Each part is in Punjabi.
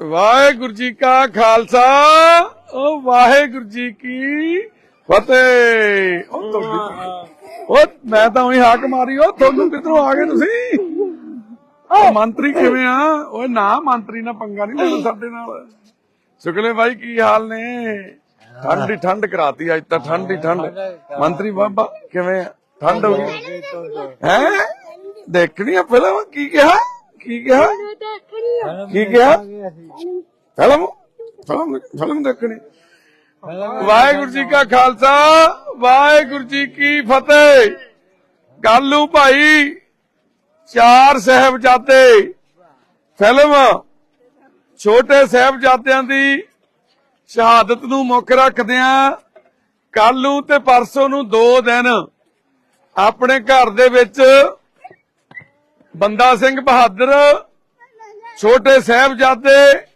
ਵਾਹਿਗੁਰੂ ਜੀ ਕਾ ਖਾਲਸਾ ਉਹ ਵਾਹਿਗੁਰੂ ਜੀ ਕੀ ਫਤਿਹ। ਉਹ ਤੁਹਾਡੀ ਉਹ ਮੈਂ ਤਾਂ ਉਹੀ ਹਾਕ ਮਾਰੀ ਉਹ ਤੁਹਾਨੂੰ ਕਿੱਧਰੋਂ ਆ ਗਏ ਤੁਸੀਂ? ਉਹ ਮੰਤਰੀ ਕਿਵੇਂ ਆ? ਓਏ ਨਾ ਮੰਤਰੀ ਨਾਲ ਪੰਗਾ ਨਹੀਂ ਲੈਣਾ ਸਾਡੇ ਨਾਲ। ਸ਼ੁਕਲੇ ਭਾਈ ਕੀ ਹਾਲ ਨੇ? ਠੰਡ ਹੀ ਠੰਡ ਕਰਾਤੀ ਅੱਜ ਤਾਂ ਠੰਡ ਹੀ ਠੰਡ। ਮੰਤਰੀ ਬਾਬਾ ਕਿਵੇਂ ਆ? ਠੰਡ ਹੋ ਗਈ? ਹੈ? ਦੇਖਣੀ ਆ ਫਿਲਮ ਕੀ ਕਿਹਾ? ਕੀ ਕਿਹਾ? ਕੀ ਕਿਹਾ? ਫਿਲਮ? ਫਿਲਮ ਫਿਲਮ ਦੇਖਣੀ। ਵਾਹਿਗੁਰੂ ਜੀ ਕਾ ਖਾਲਸਾ, ਵਾਹਿਗੁਰੂ ਜੀ ਕੀ ਫਤਿਹ। ਕਾਲੂ ਭਾਈ ਚਾਰ ਸਾਹਿਬਜ਼ਾਦੇ। ਫਿਲਮ ਛੋਟੇ ਸਾਹਿਬਜ਼ਾਦਿਆਂ ਦੀ ਸ਼ਹਾਦਤ ਨੂੰ ਮੁੱਖ ਰੱਖਦਿਆਂ ਕੱਲੂ ਤੇ ਪਰਸੋਂ ਨੂੰ ਦੋ ਦਿਨ। ਆਪਣੇ ਘਰ ਦੇ ਵਿੱਚ ਬੰਦਾ ਸਿੰਘ ਬਹਾਦਰ, ਛੋਟੇ ਸਾਹਿਬਜ਼ਾਦੇ,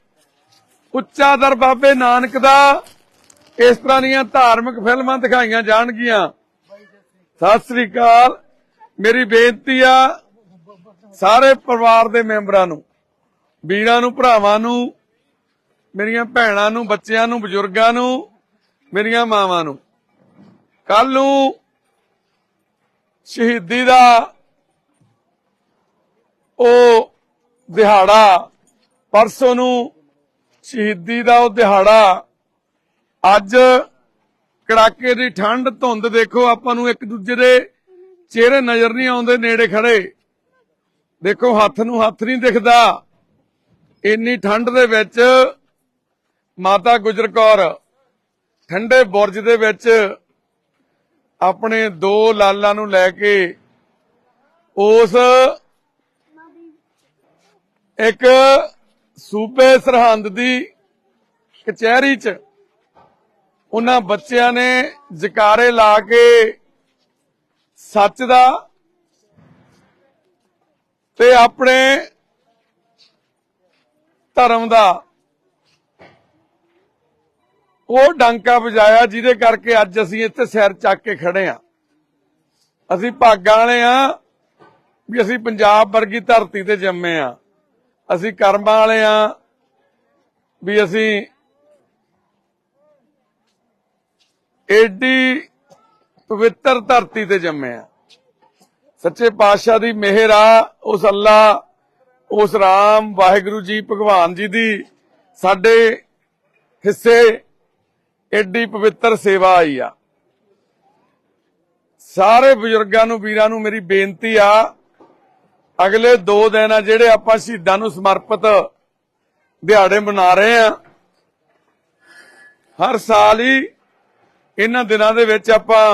ਉੱਚਾ ਦਰ ਬਾਬੇ ਨਾਨਕ ਦਾ, ਇਸ ਤਰ੍ਹਾਂ ਦੀਆਂ ਧਾਰਮਿਕ ਫਿਲਮਾਂ ਦਿਖਾਈਆਂ ਜਾਣਗੀਆਂ। ਸਤਿ ਸ੍ਰੀ ਅਕਾਲ। ਮੇਰੀ ਬੇਨਤੀ ਆ ਸਾਰੇ ਪਰਿਵਾਰ ਦੇ ਮੈਂਬਰਾਂ ਨੂੰ, ਵੀਰਾਂ ਨੂੰ, ਭਰਾਵਾਂ ਨੂੰ, ਮੇਰੀਆਂ ਭੈਣਾਂ ਨੂੰ, ਬੱਚਿਆਂ ਨੂੰ, ਬਜ਼ੁਰਗਾਂ ਨੂੰ, ਮੇਰੀਆਂ ਮਾਵਾਂ ਨੂੰ। ਕੱਲ ਨੂੰ ਸ਼ਹੀਦੀ ਦਾ ਉਹ ਦਿਹਾੜਾ, ਪਰਸੋਂ ਨੂੰ ਸ਼ਹੀਦੀ ਦਾ ਉਹ ਦਿਹਾੜਾ। ਅੱਜ ਕੜਾਕੇ ਦੀ ਠੰਡ, ਧੁੰਦ ਦੇਖੋ, ਆਪਾਂ ਨੂੰ ਇੱਕ ਦੂਜੇ ਦੇ ਚਿਹਰੇ ਨਜ਼ਰ ਨਹੀਂ ਆਉਂਦੇ, ਨੇੜੇ ਖੜੇ ਦੇਖੋ, ਹੱਥ ਨੂੰ ਹੱਥ ਨਹੀਂ ਦਿਖਦਾ। ਇੰਨੀ ਠੰਡ ਦੇ ਵਿੱਚ ਮਾਤਾ ਗੁਜਰ ਕੌਰ, ਠੰਡੇ ਬੁਰਜ ਦੇ ਵਿੱਚ ਆਪਣੇ ਦੋ ਲਾਲਾਂ ਨੂੰ ਲੈ ਕੇ ਉਸ ਇੱਕ ਸੂਬੇ ਸਰਹੰਦ ਦੀ ਕਚਹਿਰੀ 'ਚ ਉਹਨਾਂ ਬੱਚਿਆਂ ਨੇ ਜਕਾਰੇ ਲਾ ਕੇ ਸੱਚ ਦਾ ਤੇ ਆਪਣੇ ਧਰਮ ਦਾ ਉਹ ਡਾਂਕਾ ਵਜਾਇਆ ਜਿਹਦੇ ਕਰਕੇ ਅੱਜ ਅਸੀਂ ਇੱਥੇ ਸਿਰ ਚੱਕ ਕੇ ਖੜੇ ਆ ਅਸੀਂ ਭਾਗਾਂ ਵਾਲੇ ਆ ਵੀ ਅਸੀਂ ਪੰਜਾਬ ਵਰਗੀ ਧਰਤੀ ਤੇ ਜੰਮੇ ਆ ਅਸੀਂ ਕਰਮਾਂ ਵਾਲੇ ਆ ਵੀ ਅਸੀਂ ਏਡੀ ਪਵਿੱਤਰ ਧਰਤੀ ਤੇ ਜੰਮੇ ਆ। ਸੱਚੇ ਪਾਤਸ਼ਾਹ ਦੀ ਮਿਹਰ ਆ, ਉਸ ਅੱਲਾ, ਉਸ ਰਾਮ, ਵਾਹਿਗੁਰੂ ਜੀ, ਭਗਵਾਨ ਜੀ ਦੀ ਸਾਡੇ ਹਿੱਸੇ ਏਡੀ ਪਵਿੱਤਰ ਸੇਵਾ ਆਈ ਆ। ਸਾਰੇ ਬਜ਼ੁਰਗਾਂ ਨੂੰ, ਵੀਰਾਂ ਨੂੰ ਮੇਰੀ ਬੇਨਤੀ ਆ ਅਗਲੇ 2 ਦਿਨ ਆ ਜਿਹੜੇ ਆਪਾਂ ਸ਼ਹੀਦਾਂ ਨੂੰ ਸਮਰਪਿਤ ਦਿਹਾੜੇ ਮਨਾ ਰਹੇ ਆ, ਹਰ ਸਾਲ ਹੀ ਇਹਨਾਂ ਦਿਨਾਂ ਦੇ ਵਿੱਚ ਆਪਾਂ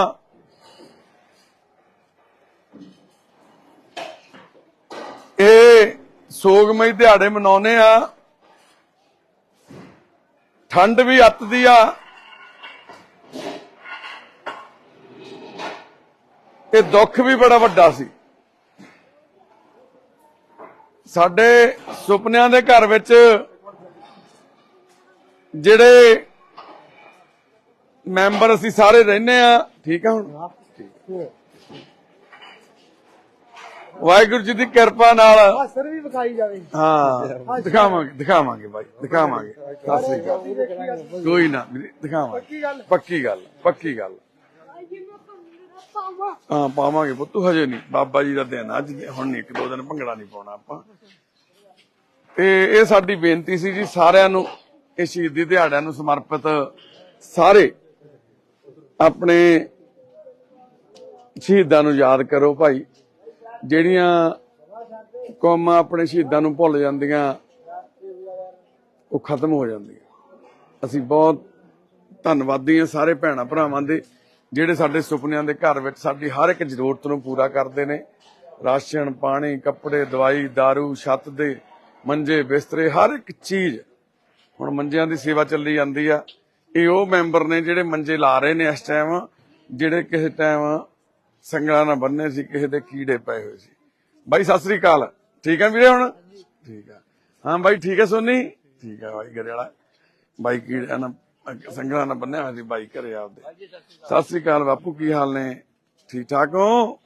ਇਹ ਸੋਗਮਈ ਦਿਹਾੜੇ ਮਨਾਉਨੇ ਆ। ਠੰਡ ਵੀ ਅੱਤ ਦੀ ਆ। ਤੇ ਦੁੱਖ ਵੀ ਬੜਾ ਵੱਡਾ ਸੀ। ਸਾਡੇ ਸੁਪਨਿਆਂ ਦੇ ਘਰ ਵਿੱਚ ਜਿਹੜੇ ਮੈਂਬਰ ਅਸੀਂ ਸਾਰੇ ਰਹਿੰਦੇ ਆ ਠੀਕ ਆ ਹੁਣ? ਵਾਹਿਗੁਰੂ ਜੀ ਦੀ ਕਿਰਪਾ ਨਾਲ। ਸਰ ਵੀ ਵਿਖਾਈ ਜਾਵੇ। ਹਾਂ ਦਿਖਾਵਾਂਗੇ ਦਿਖਾਵਾਂਗੇ ਬਾਈ ਦਿਖਾਵਾਂਗੇ। ਸਤਿ ਸ੍ਰੀ ਅਕਾਲ। ਕੋਈ ਨਾ ਦਿਖਾਵਾਂਗੇ। ਪੱਕੀ ਗੱਲ। ਪੱਕੀ ਗੱਲ ਪੱਕੀ ਗੱਲ। ਹਾਂ, ਪਾਵਾਂਗੇ ਪੁੱਤੂ, ਹਜੇ ਨਹੀਂ। ਬਾਬਾ ਜੀ ਦਾ ਦਿਨ ਅੱਜ ਦੇ- ਹੁਣ ਨਹੀਂ, ਇੱਕ ਦੋ ਦਿਨ ਭੰਗੜਾ ਨਹੀਂ ਪਾਉਣਾ ਆਪਾਂ। ਤੇ ਇਹ ਸਾਡੀ ਬੇਨਤੀ ਸੀ ਜੀ, ਸਾਰਿਆਂ ਨੂੰ ਇਹ ਸ਼ਹੀਦੀ ਦਿਹਾੜਿਆਂ ਨੂੰ ਸਮਰਪਿਤ ਸਾਰੇ ਆਪਣੇ ਸ਼ਹੀਦਾਂ ਨੂੰ ਯਾਦ ਕਰੋ ਭਾਈ। ਜਿਹੜੀਆਂ ਕੌਮਾਂ ਆਪਣੇ ਸ਼ਹੀਦਾਂ ਨੂੰ ਭੁੱਲ ਜਾਂਦੀਆਂ, ਉਹ ਖਤਮ ਹੋ ਜਾਂਦੀਆਂ। ਅਸੀਂ ਬਹੁਤ ਧੰਨਵਾਦੀ ਹਾਂ ਸਾਰੇ ਭੈਣਾਂ ਭਰਾਵਾਂ ਦੇ। ਜਿਹੜੇ ਸਾਡੇ ਸੁਪਨਿਆਂ ਦੇ ਘਰ ਵਿੱਚ ਸਾਡੀ ਹਰ ਇੱਕ ਜ਼ਰੂਰਤ ਨੂੰ ਪੂਰਾ ਕਰਦੇ ਨੇ। ਰਾਸ਼ਨ, ਪਾਣੀ, ਕੱਪੜੇ, ਦਵਾਈ, दारू, ਛੱਤ ਦੇ ਮੰਜੇ, ਬਿਸਤਰੇ, ਹਰ ਇੱਕ ਚੀਜ਼ ਹੁਣ ਮੰਜਿਆਂ ਦੀ ਸੇਵਾ ਚੱਲੀ ਜਾਂਦੀ ਆ। ਇਹ ਉਹ ਮੈਂਬਰ ਨੇ ਜਿਹੜੇ ਮੰਜੇ ਲਾ ਰਹੇ ਨੇ ਇਸ ਟਾਈਮ, ਜਿਹੜੇ ਕਿਸੇ ਟਾਈਮ ਸੰਗਲਾਂ ਨਾਲ ਬੰਨੇ ਸੀ, ਕਿਸੇ ਦੇ ਕੀੜੇ ਪਏ ਹੋਏ ਸੀ। ਬਾਈ, ਸਤਿ ਸ੍ਰੀ ਅਕਾਲ। ਠੀਕ ਆ ਵੀਰੇ ਹੁਣ? ਠੀਕ ਆ। ਹਾਂ ਬਾਈ, ਠੀਕ ਹੈ ਸੋਨੀ? ਠੀਕ ਆ ਬਾਈ ਗਰੇ ਵਾਲਾ ਬਾਈ ਕੀੜਿਆਂ ਨਾਲ ਸੰਗਲਾਂ ਨਾਲ ਬੰਨਿਆ ਹੋਇਆ ਸੀ ਬਾਈ ਘਰੇ ਆਪਦੇ। ਸਤਿ ਸ੍ਰੀ ਅਕਾਲ ਬਾਪੂ ਕੀ ਹਾਲ ਨੇ? ਠੀਕ ਠਾਕ ਹੋ?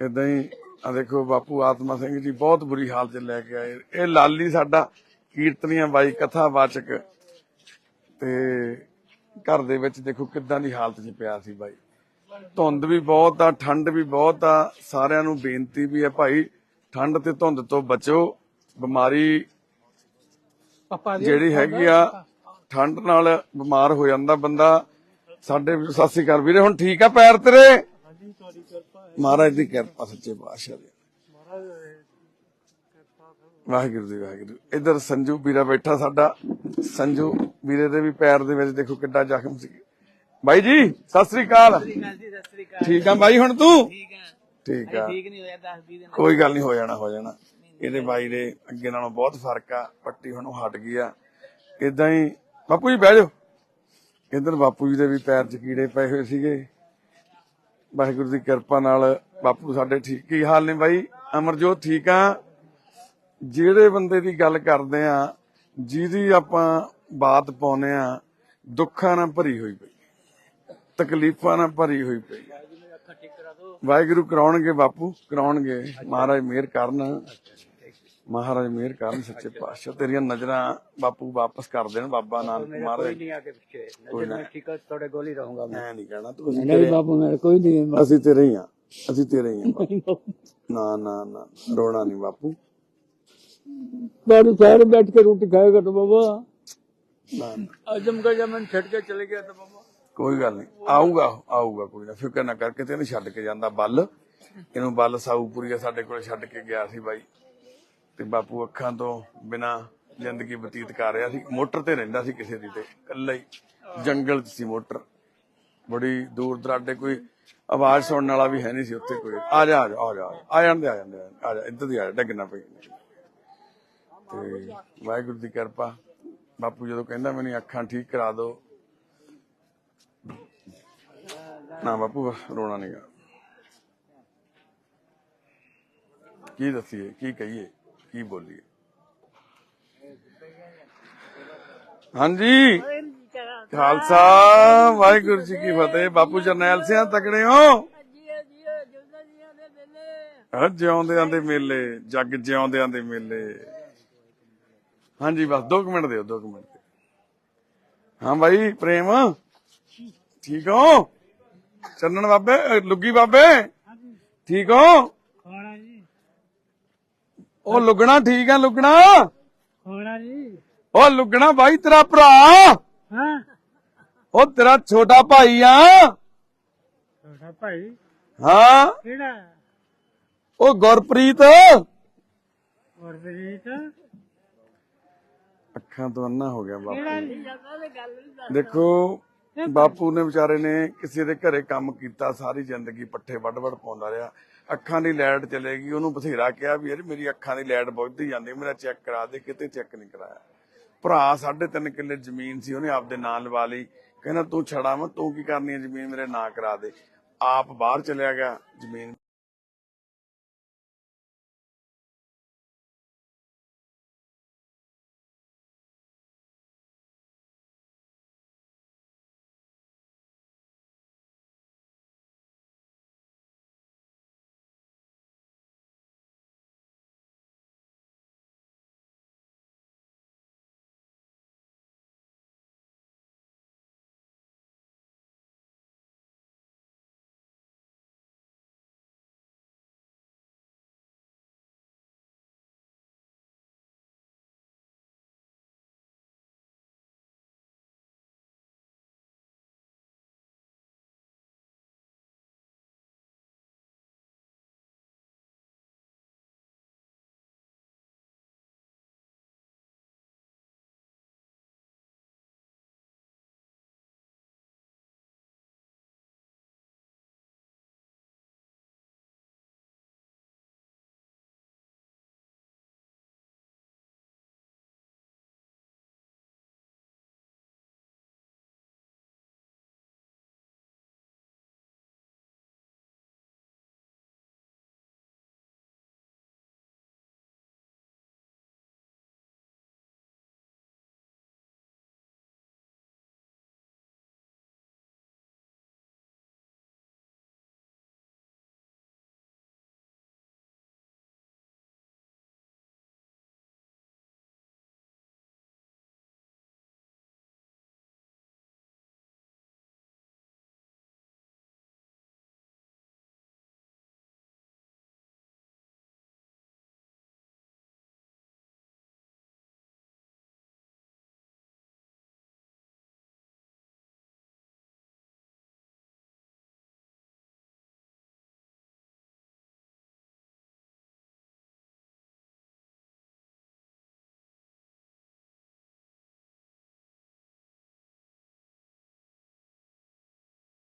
ਇਦਾਂ ਹੀ ਆ ਦੇਖੋ ਬਾਪੂ ਆਤਮਾ ਸਿੰਘ ਜੀ ਬਹੁਤ ਬੁਰੀ ਹਾਲਤ ਚ ਲੈ ਕੇ ਆਏ। ਇਹ ਲਾਲੀ ਸਾਡਾ ਕੀਰਤਨੀਆਂ ਬਾਈ ਕਥਾਵਾਚਕ ਤੇ ਘਰ ਦੇ ਵਿੱਚ ਦੇਖੋ ਕਿੱਦਾਂ ਦੀ ਹਾਲਤ 'ਚ ਪਿਆ ਸੀ ਬਾਈ। ਧੁੰਦ ਵੀ ਬਹੁਤ ਆ ਠੰਡ ਵੀ ਬਹੁਤ ਆ ਸਾਰਿਆਂ ਨੂੰ ਬੇਨਤੀ ਵੀ ਹੈ ਭਾਈ ਠੰਡ ਤੇ ਧੁੰਦ ਤੋਂ ਬਚੋ ਬਿਮਾਰੀ ਪਾਪਾ ਜਿਹੜੀ ਹੈਗੀ ਆ ਠੰਡ ਨਾਲ ਬਿਮਾਰ ਹੋ ਜਾਂਦਾ ਬੰਦਾ। ਸਾਡੇ ਸਤਿ ਸ੍ਰੀ ਅਕਾਲ ਵੀਰੇ ਹੁਣ ਠੀਕ ਆ ਪੈਰ ਤੇਰੇ? ਹਾਂਜੀ ਤੁਹਾਡੀ ਕਿਰਪਾ ਹੈ ਮਹਾਰਾਜ ਦੀ ਕਿਰਪਾ ਸੱਚੇ ਪਾਤਸ਼ਾਹ ਦੀ। ਵਾਹਿਗੁਰੂ ਜੀ ਵਾਹਿਗੁਰੂ ਇਧਰ ਸੰਜੂ ਵੀਰਾ ਬੈਠਾ ਸਾਡਾ। ਸੰਜੂ ਵੀਰੇ ਦੇ ਵੀ ਪੈਰ ਦੇ ਵਿੱਚ ਦੇਖੋ ਕਿੱਡਾ ਜ਼ਖਮ ਸੀ। ਬਾਈ ਜੀ ਸਤਿ ਸ੍ਰੀ ਅਕਾਲ। ਠੀਕ ਆ ਬਾਈ ਹੁਣ ਤੂੰ? ਠੀਕ ਆ। ਠੀਕ ਨਹੀਂ ਹੋਇਆ 10 20 ਦਿਨ ਕੋਈ ਗੱਲ ਨਹੀਂ ਹੋ ਜਾਣਾ ਹੋ ਜਾਣਾ। ਇਹਦੇ ਬਾਈ ਦੇ ਅੱਗੇ ਨਾਲੋਂ ਬਹੁਤ ਫ਼ਰਕ ਆ ਪੱਟੀ ਹੁਣ ਹਟ ਗਈ ਆ। ਇਦਾਂ ਹੀ ਬਾਪੂ ਜੀ ਬਹਿ ਜਾਓ। ਇਧਰ ਬਾਪੂ ਜੀ ਦੇ ਵੀ ਪੈਰ 'ਚ ਕੀੜੇ ਪਏ ਹੋਏ ਸੀਗੇ। ਵਾਹਿਗੁਰੂ ਦੀ ਕਿਰਪਾ ਨਾਲ ਬਾਪੂ ਸਾਡੇ ਠੀਕ ਕੀ ਹਾਲ ਨੇ ਬਾਈ? ਅਮਰਜੋਤ, ਠੀਕ ਆ? ਜਿਹੜੇ ਬੰਦੇ ਦੀ ਗੱਲ ਕਰਦੇ ਆ, ਜਿਹਦੀ ਆਪਾਂ ਬਾਤ ਪਾਉਨੇ ਆ, ਦੁੱਖਾਂ ਨਾਲ ਭਰੀ ਹੋਈ ਪਈ। ਤਕਲੀਫਾਂ ਨਾਲ ਭਰੀ ਹੋਈ ਪਈ। ਵਾਹਿਗੁਰੂ ਕਰਾਉਣਗੇ ਬਾਪੂ, ਕਰਾਉਣਗੇ। ਮਹਾਰਾਜ ਮਿਹਰ ਕਰਨ। ਮਹਾਰਾਜ ਮਿਹਰ ਕਰਨ ਸੱਚੇ ਪਾਤਸ਼ਾਹ। ਤੇਰੀਆਂ ਨਜ਼ਰਾਂ ਬਾਪੂ ਵਾਪਸ ਕਰ ਦੇਣ ਬਾਬਾ ਨਾਨਕ ਮਹਾਰਾਜ। ਕੋਈ ਨਹੀਂ ਆ ਕੇ ਪਿੱਛੇ। ਨਜ਼ਰ ਮੈਂ ਠੀਕ ਤੁਹਾਡੇ ਕੋਲ ਰਹੂੰਗਾ ਮੈਂ। ਅਸੀਂ ਤੇਰੇ ਹੀ। ਆ ਅਸੀਂ ਤੇਰੇ ਹੀ ਆ। ਨਾ ਨਾ ਨਾ ਰੋਣਾ ਨਹੀਂ ਬਾਪੂ। ਬਾਰੂ ਸਾਰੇ ਬੈਠ ਕੇ ਰੋਟੀ ਖਾਏਗਾ ਤਾਂ ਬਾਬਾ। ਅਜਮ ਕਾ ਜਮਨ ਛੱਡ ਕੇ ਚਲੇ ਗਿਆ ਤਾਂ ਬਾਬਾ। ਕੋਈ ਗੱਲ ਨਹੀਂ ਆਊਗਾ ਆਊਗਾ ਕੋਈ ਨਾ। ਫਿਕਰ ਨਾ ਕਰਕੇ ਤੇ ਇਹਨੂੰ ਛੱਡ ਕੇ ਜਾਂਦਾ। ਬੱਲ ਇਹਨੂੰ ਬੱਲ ਸਾਊਪੁਰੀਆ ਸਾਡੇ ਕੋਲ ਛੱਡ ਕੇ ਗਿਆ ਸੀ ਬਾਈ। ਤੇ ਬਾਪੂ ਅੱਖਾਂ ਤੋਂ ਬਿਨਾ ਜ਼ਿੰਦਗੀ ਬਤੀਤ ਕਰ ਰਿਹਾ ਸੀ। ਮੋਟਰ ਤੇ ਰਹਿੰਦਾ ਸੀ ਕਿਸੇ ਦੀ ਤੇ, ਇਕੱਲਾ ਹੀ ਜੰਗਲ 'ਚ ਸੀ ਮੋਟਰ। ਬੜੀ ਦੂਰ ਦਰਾਡੇ ਕੋਈ ਆਵਾਜ਼ ਸੁਣਨ ਵਾਲਾ ਵੀ ਹੈ ਨਹੀਂ ਸੀ ਉੱਥੇ ਕੋਈ। ਆ ਜਾ ਆ ਜਾ ਆ ਜਾ, ਆ ਜਾਂਦੇ ਆ ਜਾਂਦੇ, ਆ ਜਾ। ਇੱਧਰ ਦੀ ਆ ਜਾ ਡੱਗਣਾ ਪਈ। ਤੇ ਵਾਹਿਗੁਰੂ ਦੀ ਕਿਰਪਾ। ਬਾਪੂ ਜਦੋਂ ਕਹਿੰਦਾ ਮੈਨੂੰ ਅੱਖਾਂ ਠੀਕ ਕਰਾ ਦਿਓ ਨਾ ਬਾਪੂ, ਰੋਣਾ ਨਹੀਂਗਾ ਕੀ ਦੱਸੀਏ, ਕੀ ਕਹੀਏ? ਕੀ ਬੋਲੀਏ? ਹਾਂਜੀ। ਖਾਲਸਾ, ਵਾਹਿਗੁਰੂ ਜੀ ਕੀ ਫਤਿਹ। ਬਾਪੂ ਜਰਨੈਲ ਸਿੰਘ ਤਕੜੇ ਹੋ? ਜਿਉਂਦਿਆਂ ਦੇ ਮੇਲੇ, ਜੱਗ ਜਿਉਂਦਿਆਂ ਦੇ ਮੇਲੇ। ਹਾਂਜੀ, ਬਸ 2 ਮਿੰਟ ਦਿਓ 2 ਮਿੰਟ ਦਿਓ। ਹਾਂ ਭਾਈ ਪ੍ਰੇਮ? ਠੀਕ ਹੋ? ਚੰਨਣ ਬਾਬੇ ਲੁੱਗੀ ਬਾਬੇ? ਠੀਕ ਹੋ? ਉਹ ਲੁਗਣਾ ਠੀਕ ਆ ਲੁਗਣਾ। ਹੋਣਾ ਜੀ। ਉਹ ਲੁਗਣਾ ਬਾਈ ਤੇਰਾ ਭਰਾ। ਹਾਂ। ਉਹ ਤੇਰਾ ਛੋਟਾ ਭਾਈ ਆ। ਛੋਟਾ ਭਾਈ? ਹਾਂ। ਕਿਹੜਾ? ਉਹ ਗੁਰਪ੍ਰੀਤ। ਗੁਰਪ੍ਰੀਤ? ਅੱਖਾਂ ਤੋਂ ਅੰਨਾ ਹੋ ਗਿਆ ਬਾਪੂ? ਦੇਖੋ ਬਾਪੂ ਨੇ ਵਿਚਾਰੇ ਨੇ ਕਿਸੇ ਦੇ ਘਰੇ ਕੰਮ ਕੀਤਾ ਸਾਰੀ ਜ਼ਿੰਦਗੀ ਪੱਠੇ ਵੱਡ ਵੱਡ ਪਾਉਂਦਾ ਰਿਹਾ। ਅੱਖਾਂ ਦੀ ਲਾਈਟ ਚਲੇਗੀ। ਉਹਨੂੰ ਬਥੇਰਾ ਕਿਹਾ ਵੀ ਯਾਰ ਮੇਰੀ ਅੱਖਾਂ ਦੀ ਲਾਈਟ ਬੁਝਦੀ ਜਾਂਦੀ, ਮੇਰਾ ਚੈੱਕ ਕਰਾ ਦੇ, ਕਿਤੇ ਚੈੱਕ ਨਹੀਂ ਕਰਾਇਆ। ਭਰਾ ਸਾਢੇ ਤਿੰਨ ਕਿੱਲੇ ਜ਼ਮੀਨ ਸੀ, ਉਹਨੇ ਆਪਦੇ ਨਾਂ ਲਵਾ ਲਈ। ਕਹਿੰਦਾ, ਤੂੰ ਛੜਾ ਮੈਂ ਤੂੰ ਕੀ ਕਰਨੀ ਹੈ ਜ਼ਮੀਨ ਮੇਰੇ ਨਾਂ ਕਰਾ ਦੇ। ਆਪ ਬਾਹਰ ਚਲਿਆ ਗਿਆ ਜ਼ਮੀਨ।